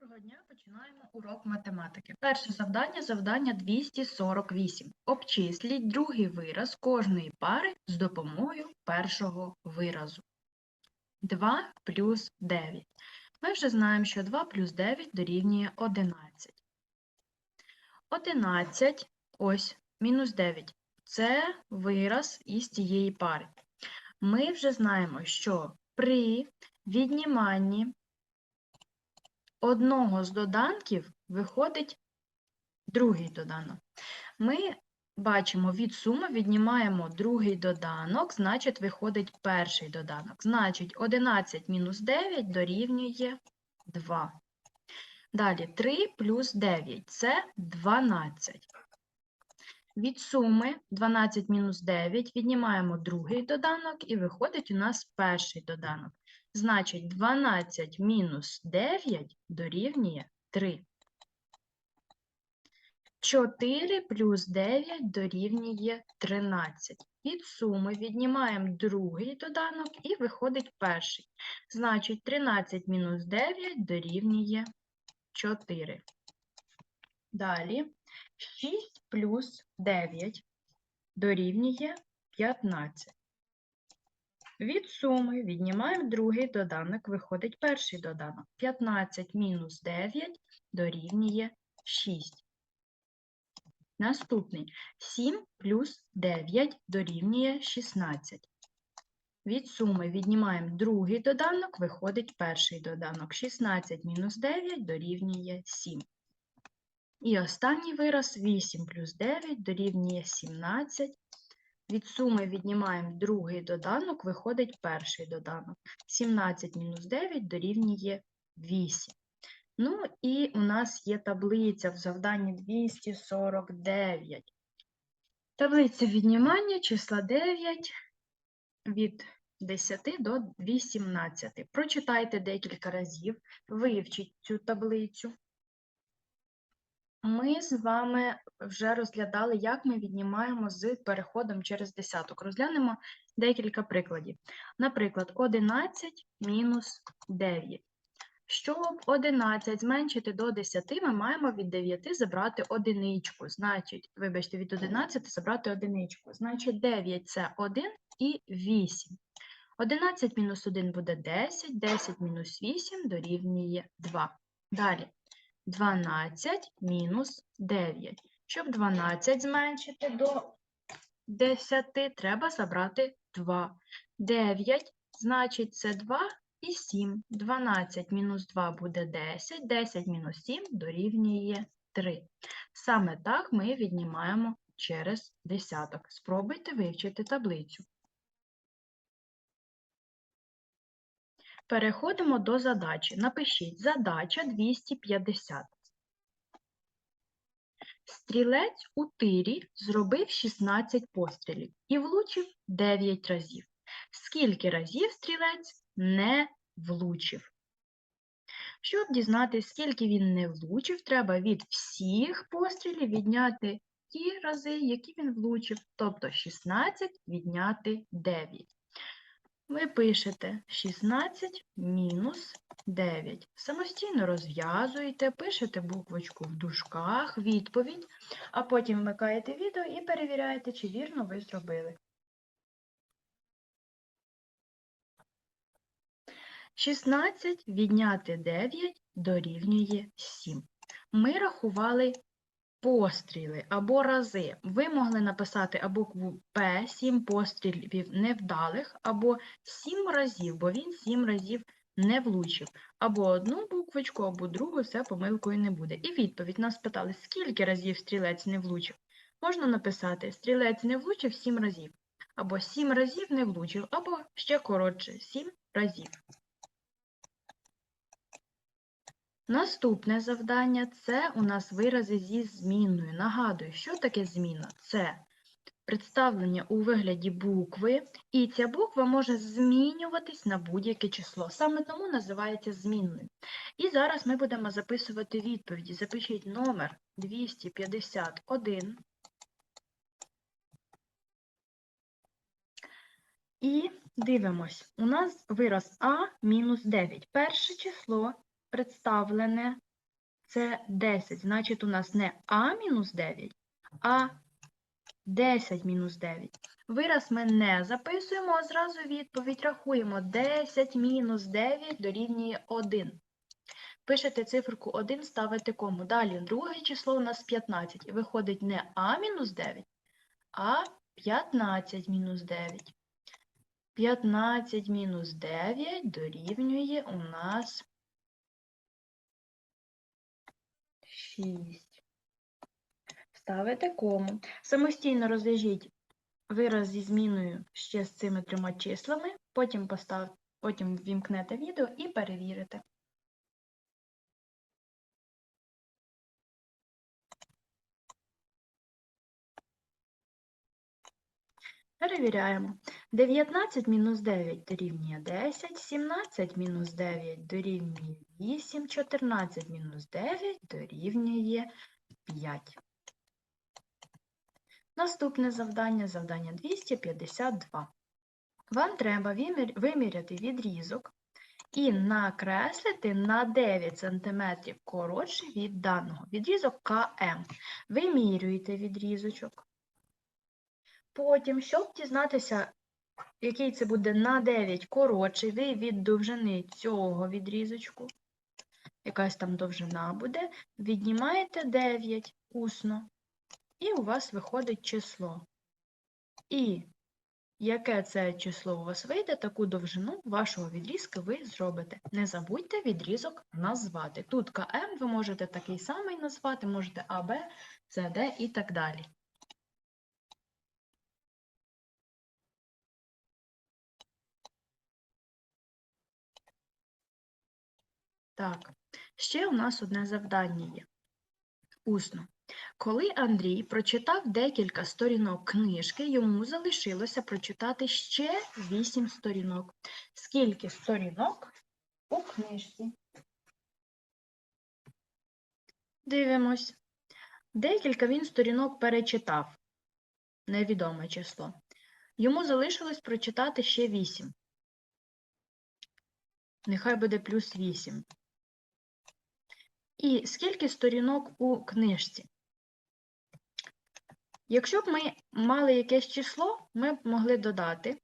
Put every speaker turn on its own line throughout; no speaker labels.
Доброго дня, починаємо урок математики. Перше завдання завдання 248. Обчисліть другий вираз кожної пари з допомогою першого виразу. 2 плюс 9. Ми вже знаємо, що 2 плюс 9 дорівнює 11. 11, ось, мінус 9. Це вираз із цієї пари. Ми вже знаємо, що при відніманні одного з доданків виходить другий доданок. Ми бачимо, від суми віднімаємо другий доданок, значить, виходить перший доданок. Значить, 11 мінус 9 дорівнює 2. Далі 3 плюс 9 – це 12. Від суми 12 мінус 9 віднімаємо другий доданок і виходить у нас перший доданок. Значить, 12 мінус 9 дорівнює 3. 4 плюс 9 дорівнює 13. Від суми віднімаємо другий доданок і виходить перший. Значить, 13 мінус 9 дорівнює 4. Далі 6 плюс 9 дорівнює 15. Від суми віднімаємо другий доданок, виходить перший доданок. 15 мінус 9 дорівнює 6. Наступний 7 плюс 9 дорівнює 16. Від суми віднімаємо другий доданок, виходить перший доданок. 16 мінус 9 дорівнює 7. І останній вираз 8 плюс 9 дорівнює 17. Від суми віднімаємо другий доданок, виходить перший доданок. 17 мінус 9 дорівнює 8. Ну і у нас є таблиця в завданні 249. Таблиця віднімання числа 9 від 10 до 18. Прочитайте декілька разів, вивчіть цю таблицю. Ми з вами вже розглядали, як ми віднімаємо з переходом через десяток. Розглянемо декілька прикладів. Наприклад, 11 мінус 9. Щоб 11 зменшити до 10, ми маємо від 9 забрати одиничку. Значить, вибачте, від 11 забрати одиничку. Значить, 9 – це 1 і 8. 11 мінус 1 буде 10, 10 мінус 8 дорівнює 2. Далі. 12 мінус 9. Щоб 12 зменшити до 10, треба забрати 2. 9, значить, це 2 і 7. 12 мінус 2 буде 10, 10 мінус 7 дорівнює 3. Саме так ми віднімаємо через десяток. Спробуйте вивчити таблицю. Переходимо до задачі. Напишіть задача 250. Стрілець у тирі зробив 16 пострілів і влучив 9 разів. Скільки разів стрілець не влучив? Щоб дізнатися, скільки він не влучив, треба від всіх пострілів відняти ті рази, які він влучив, тобто 16 відняти 9. Ви пишете 16 мінус 9. Самостійно розв'язуєте, пишете буквочку в дужках, відповідь, а потім вмикаєте відео і перевіряєте, чи вірно ви зробили. 16 відняти 9 дорівнює 7. Ми рахували постріли або рази. Ви могли написати або П, 7 пострілів невдалих, або 7 разів, бо він 7 разів не влучив. Або одну буквочку, або другу, все помилкою не буде. І відповідь нас питали, скільки разів стрілець не влучив. Можна написати, стрілець не влучив 7 разів, або 7 разів не влучив, або ще коротше 7 разів. Наступне завдання це у нас вирази зі змінною. Нагадую, що таке зміна? Це представлення у вигляді букви, і ця буква може змінюватись на будь-яке число. Саме тому називається змінною. І зараз ми будемо записувати відповіді. Запишіть номер 251. І дивимось. У нас вираз А мінус 9. Перше число представлене це 10. Значить, у нас не А мінус 9, а 10 мінус 9. Вираз ми не записуємо, а зразу відповідь рахуємо. 10 мінус 9 дорівнює 1. Пишете циферку 1, ставите кому. Далі друге число у нас 15. І виходить не А мінус 9, а 15 мінус 9. 15 мінус 9 дорівнює у нас 6. Ставите кому. Самостійно розв'яжіть вираз зі зміною ще з цими трьома числами, потім постав, потім ввімкнете відео і перевірите. Перевіряємо. 19 мінус 9 дорівнює 10, 17 мінус 9 дорівнює 8, 14 мінус 9 дорівнює 5. Наступне завдання, завдання 252. Вам треба виміряти відрізок і накреслити на 9 см коротший від даного. Відрізок КМ. Вимірюєте відрізочок. Потім, щоб дізнатися, який це буде на 9 коротший, ви від довжини цього відрізочку, якась там довжина буде, віднімаєте 9 усно, і у вас виходить число. І яке це число у вас вийде, таку довжину вашого відрізка ви зробите. Не забудьте відрізок назвати. Тут КМ ви можете такий самий назвати, можете АБ, СД і так далі. Так, ще у нас одне завдання є. Усно. Коли Андрій прочитав декілька сторінок книжки, йому залишилося прочитати ще 8 сторінок. Скільки сторінок у книжці? Дивимось. Декілька він сторінок перечитав. Невідоме число. Йому залишилось прочитати ще 8. Нехай буде плюс 8. І скільки сторінок у книжці? Якщо б ми мали якесь число, ми б могли додати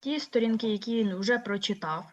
ті сторінки, які він вже прочитав,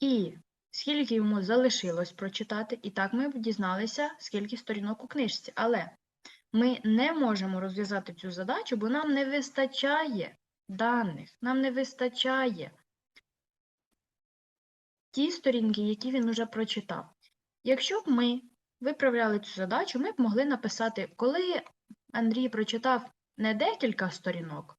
і скільки йому залишилось прочитати, і так ми б дізналися, скільки сторінок у книжці. Але ми не можемо розв'язати цю задачу, бо нам не вистачає даних, нам не вистачає ті сторінки, які він уже прочитав. Якщо б ми виправляли цю задачу, ми б могли написати, коли Андрій прочитав не декілька сторінок,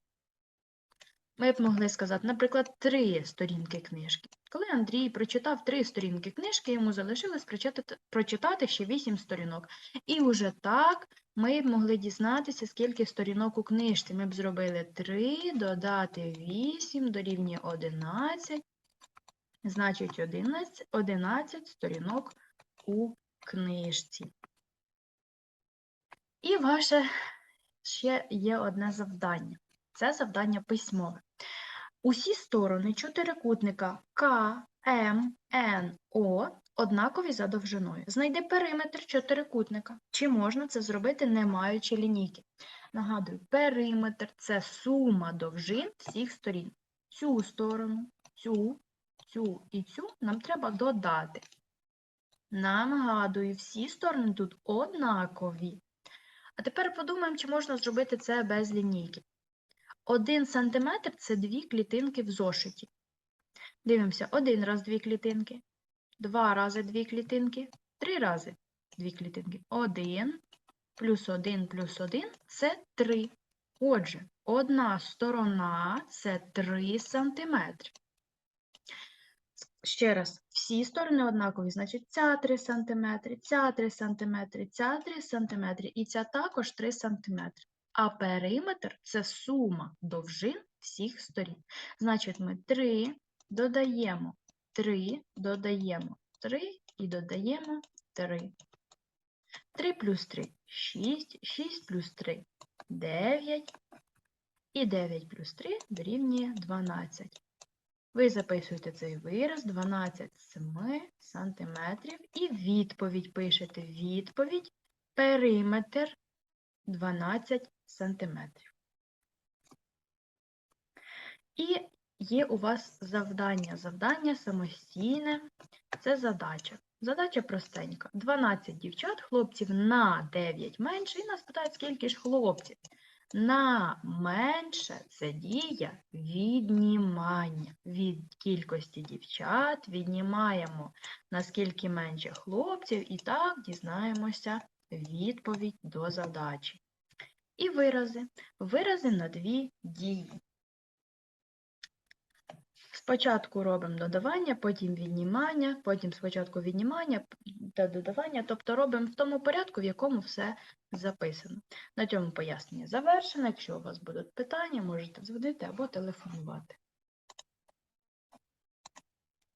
ми б могли сказати, наприклад, три сторінки книжки. Коли Андрій прочитав три сторінки книжки, йому залишилось прочитати, прочитати ще вісім сторінок. І вже так ми б могли дізнатися, скільки сторінок у книжці. Ми б зробили 3, додати 8, дорівнює 11. Значить, 11, 11 сторінок у книжці. І ваше ще є одне завдання. Це завдання письмове. Усі сторони чотирикутника К, М, Н, О однакові за довжиною. Знайди периметр чотирикутника. Чи можна це зробити, не маючи лінійки? Нагадую, периметр це сума довжин всіх сторін. Цю сторону, цю, цю і цю нам треба додати. Нагадую, всі сторони тут однакові. А тепер подумаємо, чи можна зробити це без лінійки. Один сантиметр – це дві клітинки в зошиті. Дивимося, один раз дві клітинки, два рази дві клітинки, три рази дві клітинки. Один плюс один плюс один – це три. Отже, одна сторона – це 3 сантиметри. Ще раз, всі сторони однакові, значить ця 3 см, ця 3 см, ця 3 см і ця також 3 см. А периметр це сума довжин всіх сторін. Значить, ми 3 додаємо 3, додаємо 3 і додаємо 3. 3 плюс 3 – 6, 6 плюс 3 – 9, і 9 плюс 3 дорівнює 12. Ви записуєте цей вираз 12 з 7 сантиметрів і відповідь пишете. Відповідь периметр 12 сантиметрів. І є у вас завдання. Завдання самостійне це задача. Задача простенька. 12 дівчат, хлопців на 9 менше. І нас питають, скільки ж хлопців. На менше це дія віднімання. Від кількості дівчат віднімаємо наскільки менше хлопців, і так дізнаємося відповідь до задачі. І вирази. Вирази на дві дії. Спочатку робимо додавання, потім віднімання, потім спочатку віднімання та додавання, тобто робимо в тому порядку, в якому все записано. На цьому пояснення завершено. Якщо у вас будуть питання, можете дзвонити або телефонувати.